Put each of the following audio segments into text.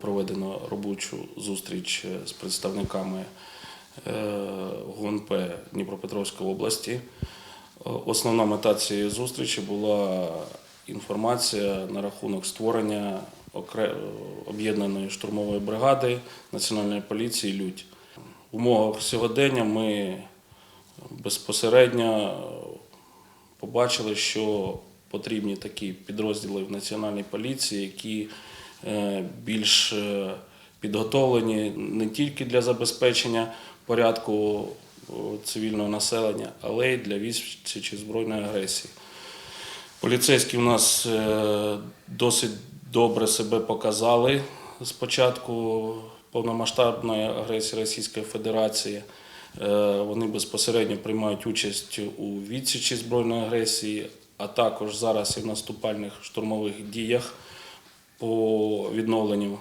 Проведено робочу зустріч з представниками е, ГУНП Дніпропетровської області. Е, Основна мета цієї зустрічі була інформація на рахунок створення об'єднаної штурмової бригади Національної поліції Людь. В умовах сьогодення ми безпосередньо побачили, що потрібні такі підрозділи в Національній поліції, які е, більш е, підготовлені не тільки для забезпечення порядку е, цивільного населення, але й для відсічі збройної агресії. Поліцейські у нас е, досить добре себе показали з початку повномасштабної агресії Російської Федерації. Е, Вони безпосередньо приймають участь у відсічі збройної агресії, а також зараз і в наступальних штурмових діях по відновленню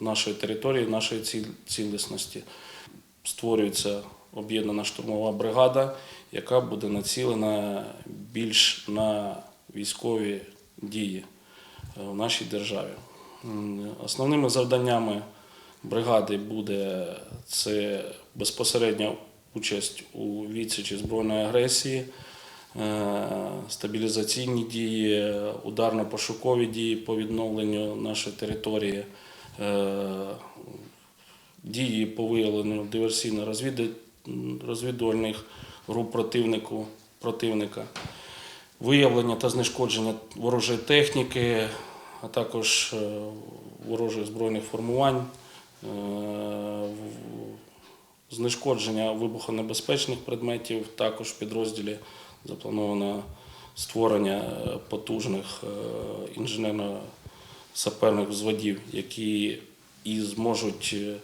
нашої території, нашої цілісності. Створюється об'єднана штурмова бригада, яка буде націлена більш на військові дії е, в нашій державі. Основними завданнями бригади буде це безпосередня участь у відсічі збройної агресії, е, стабілізаційні дії, ударно-пошукові дії по відновленню нашої території, е, дії по виявленню диверсійно-розвідувальних груп противнику, противника, виявлення та знешкодження ворожої техніки, а також е, ворожих збройних формувань, е, знешкодження вибухонебезпечних предметів. Також в підрозділі заплановано створення е, потужних е, інженерно-саперних взводів, які і зможуть е,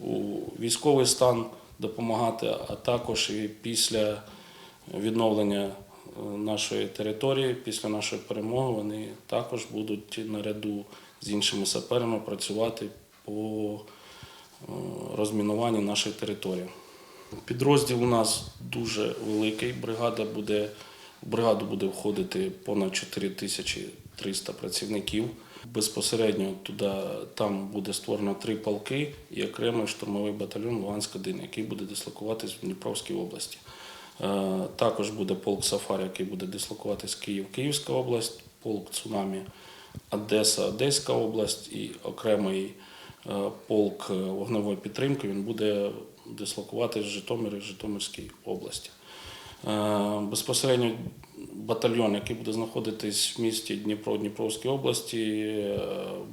у військовий стан допомагати, а також і після відновлення нашої території, після нашої перемоги, вони також будуть наряду з іншими саперами працювати по розмінуванню нашої території. Підрозділ у нас дуже великий. Бригада буде, в бригаду буде входити понад 4300 працівників. Безпосередньо туди там буде створено три полки і окремий штурмовий батальйон Луганськ-1, який буде дислокуватись в Дніпровській області. Е, Також буде полк Сафар, який буде дислокуватись Київ, Київська область, полк Цунамі, Одеса, Одеська область і окремий е, полк е, вогневої підтримки. Він буде дислокуватись в Житомирі, Житомирській області. Е, Безпосередньо батальйон, який буде знаходитись в місті Дніпро Дніпровській області, е,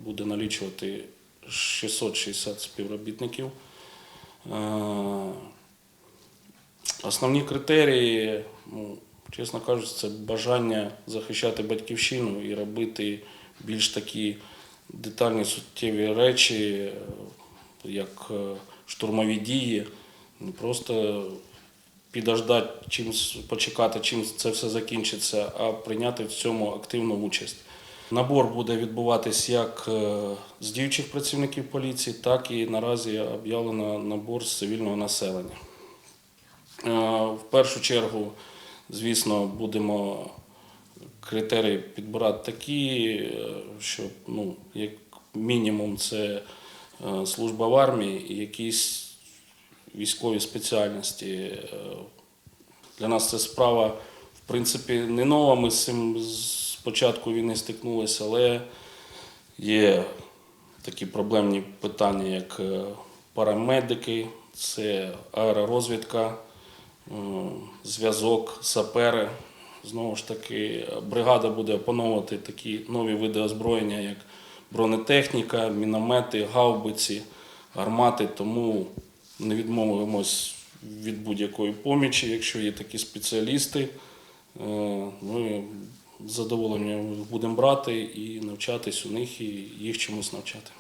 буде налічувати 660 співробітників. Е, Основні критерії, ну, чесно кажучи, це бажання захищати батьківщину і робити більш такі детальні суттєві речі, як штурмові дії, не просто підождати, чим почекати, чим це все закінчиться, а прийняти в цьому активну участь. Набор буде відбуватись як е, з діючих працівників поліції, так і наразі об'явлено набор з цивільного населення. Е, В першу чергу, звісно, будемо критерії підбирати такі, е, що ну, як мінімум це служба в армії якісь військові спеціальності. Е, Для нас це справа, в принципі, не нова. Ми з цим з початку війни стикнулися, але є такі проблемні питання, як е, парамедики, це аеророзвідка, е, зв'язок, сапери. Знову ж таки, бригада буде опановувати такі нові види озброєння, як бронетехніка, міномети, гаубиці, гармати. Тому не відмовимось від будь-якої помічі, якщо є такі спеціалісти. Е, Ми з задоволенням будемо брати і навчатись у них, і їх чомусь навчати.